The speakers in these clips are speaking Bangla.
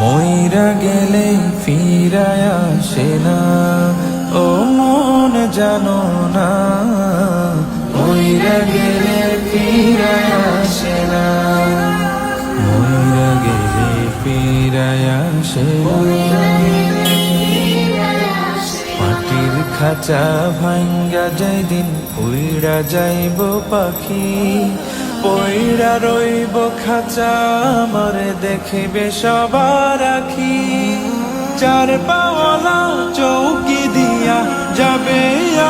ময়রা গেলে ফিরায় আসে না। ও মন জানো না। ময়রা গেলে ফিরায় আসে না। ময়রা গেলে ফিরায় আসে মাটির খাঁচা ভাঙ্গা যাই দিন উইড়া যাইব পাখি পইড়া রইব খাঁচা, আমারে দেখিবে সবার আখি। চার পাওয়ালা চৌকি দিয়া যাবে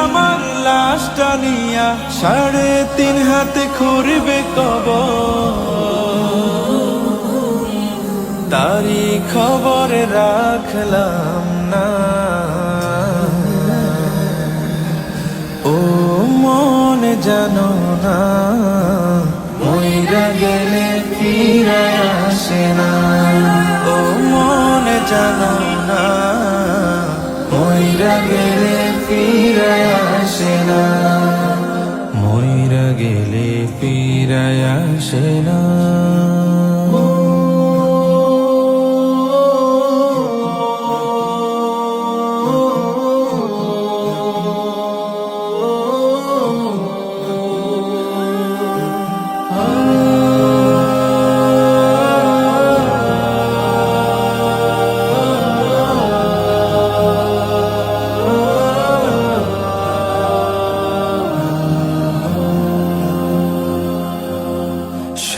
আমার লাশটা নিয়া। সাড়ে তিন হাতে খুরবে কব তারি খবর রাখলাম। জানো না। মইরা গেলে ফিরে আসে না। ও মন জানো না। মইরা গেলে ফিরে আসে না। মইরা গেলে ফিরে আসে না।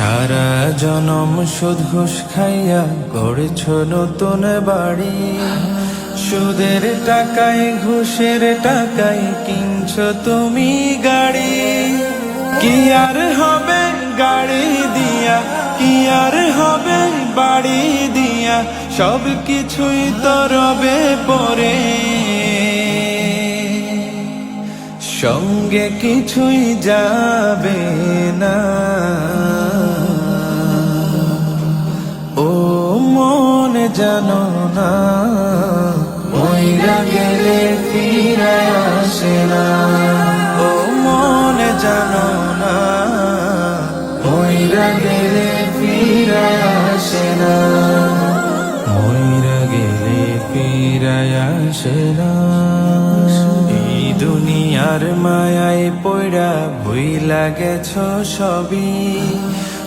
সারা জনম সুদ ঘুষ খাইয়া গড়েছ নতুন বাড়ি। সুদের টাকায়, ঘুষের টাকায় কিনছ তুমি গাড়ি। কি আর হবে গাড়ি দিয়া, কি আর হবে বাড়ি দিয়া, সব কিছুই তো রবে পরে। সঙ্গে কিছুই যাবে না। মন জানো না মইরা গেলে ফিরে আসে না। ও মন জানো না মইরা গেলে ফিরে আসে না। মইরা গেলে ফিরে আসে না। এই দুনিয়ার মায়ায় পড়া ভুইলা গেছ সবই।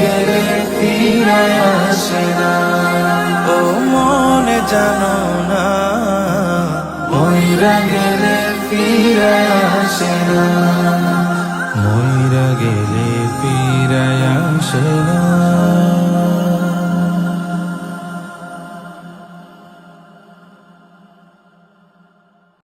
গেলে ফিরে আসে না। ও মনে জানো না ময়রা গেলে ফিরে আসে না। ময়রা গেলে ফিরে আসে না।